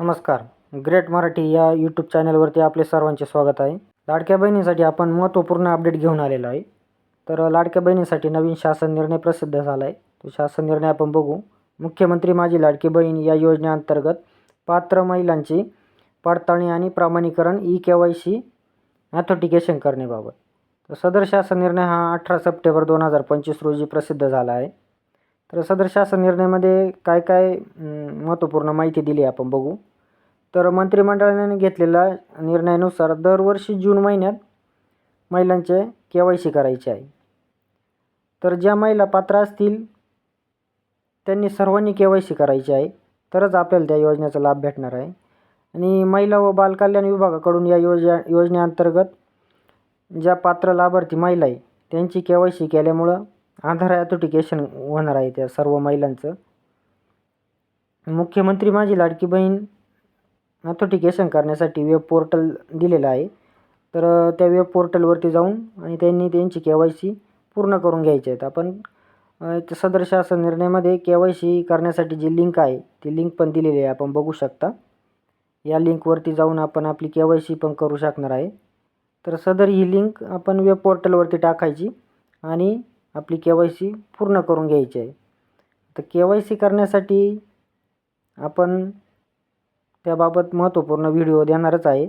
नमस्कार. ग्रेट मराठी या यूट्यूब चॅनलवरती आपले सर्वांचे स्वागत आहे. लाडक्या बहिणीसाठी आपण महत्त्वपूर्ण अपडेट घेऊन आलेलो आहे. तर लाडक्या बहिणीसाठी नवीन शासन निर्णय प्रसिद्ध झाला आहे तो शासन निर्णय आपण बघू. मुख्यमंत्री माझी लाडकी बहीण या योजनेअंतर्गत पात्र महिलांची पडताळणी आणि प्रमाणीकरण E K Y C authentication करण्याबाबत. तर सदर शासन निर्णय हा अठरा सप्टेंबर दोन हजार पंचवीस रोजी प्रसिद्ध झाला आहे. तर सदर शासन निर्णयामध्ये काय काय महत्त्वपूर्ण माहिती दिली आपण बघू. तर मंत्रिमंडळाने घेतलेल्या निर्णयानुसार दरवर्षी जून महिन्यात महिलांचे के वाय सी करायचे आहे. तर ज्या महिला पात्र असतील त्यांनी सर्वांनी के वाय सी करायची आहे. तरच आपल्याला त्या योजनेचा लाभ भेटणार आहे. आणि महिला व बालकल्याण विभागाकडून या योजना योजनेअंतर्गत ज्या पात्र लाभार्थी महिला आहे त्यांची के वाय सी केल्यामुळं आधार ॲथोटिकेशन होणार आहे त्या सर्व महिलांचं. मुख्यमंत्री माझी लाडकी बहीण ॲथोटिकेशन करण्यासाठी वेब पोर्टल दिलेलं आहे. तर त्या वेब पोर्टलवरती जाऊन आणि त्यांनी त्यांची के वाय सी पूर्ण करून घ्यायची आहेत. आपण सदर शासन निर्णयामध्ये के वाय सी करण्यासाठी जी लिंक आहे ती लिंक पण दिलेली आहे. आपण बघू शकता. या लिंकवरती जाऊन आपण आपली के वाय सी पण करू शकणार आहे. तर सदर ही लिंक आपण वेब पोर्टलवरती टाकायची आणि आपली के वाय सी पूर्ण करून घ्यायची आहे. तर के वाय सी करण्यासाठी आपण त्याबाबत महत्त्वपूर्ण व्हिडिओ देणारच आहे.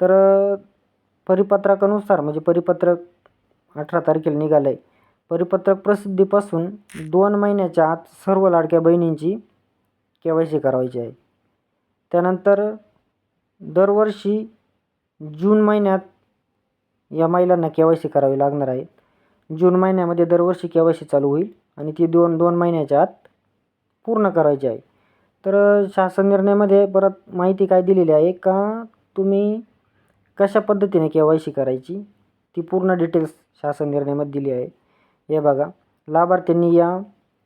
तर परिपत्रकानुसार म्हणजे परिपत्रक अठरा तारखेला निघालं आहे परिपत्रक प्रसिद्धीपासून दोन महिन्याच्या आत सर्व लाडक्या बहिणींची के वाय सी करायची आहे. त्यानंतर दरवर्षी जून महिन्यात या महिलांना के वाय सी करावी लागणार आहे. जून महिन्यामध्ये दरवर्षी के वाय सी चालू होईल आणि ती दोन दोन महिन्याच्या आत पूर्ण करायची आहे. तर शासन निर्णयामध्ये परत माहिती काय दिलेली आहे का? तुम्ही कशा पद्धतीने के वाय सी करायची? ती पूर्ण डिटेल्स शासन निर्णयामध्ये दिली आहे. हे बघा लाभार्थ्यांनी या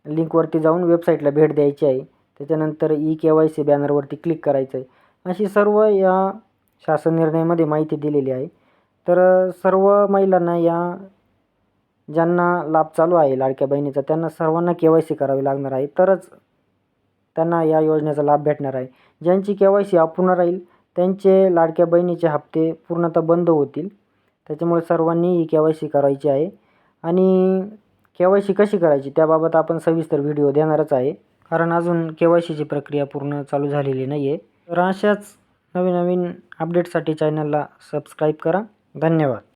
लिंकवरती जाऊन वेबसाईटला भेट द्यायची आहे. त्याच्यानंतर ई के वाय सी बॅनरवरती क्लिक करायचं आहे अशी सर्व या शासन निर्णयामध्ये माहिती दिलेली आहे. तर सर्व महिलांना या ज्यांना लाभ चालू आहे लाडक्या बहिणीचा त्यांना सर्वांना के वाय सी करावी लागणार आहे. तरच त्यांना या योजनेचा लाभ भेटणार आहे. ज्यांची के वाय सी अपूर्ण राहील त्यांचे लाडक्या बहिणीचे हप्ते पूर्णतः बंद होतील. त्याच्यामुळे सर्वांनी ही के वाय सी करायची आहे. आणि के वाय सी कशी करायची त्याबाबत आपण सविस्तर व्हिडिओ देणारच आहे. कारण अजून के वाय सीची प्रक्रिया पूर्ण चालू झालेली नाही आहे तर अशाच नवीन नवीन अपडेटसाठी चॅनलला सबस्क्राईब करा. धन्यवाद.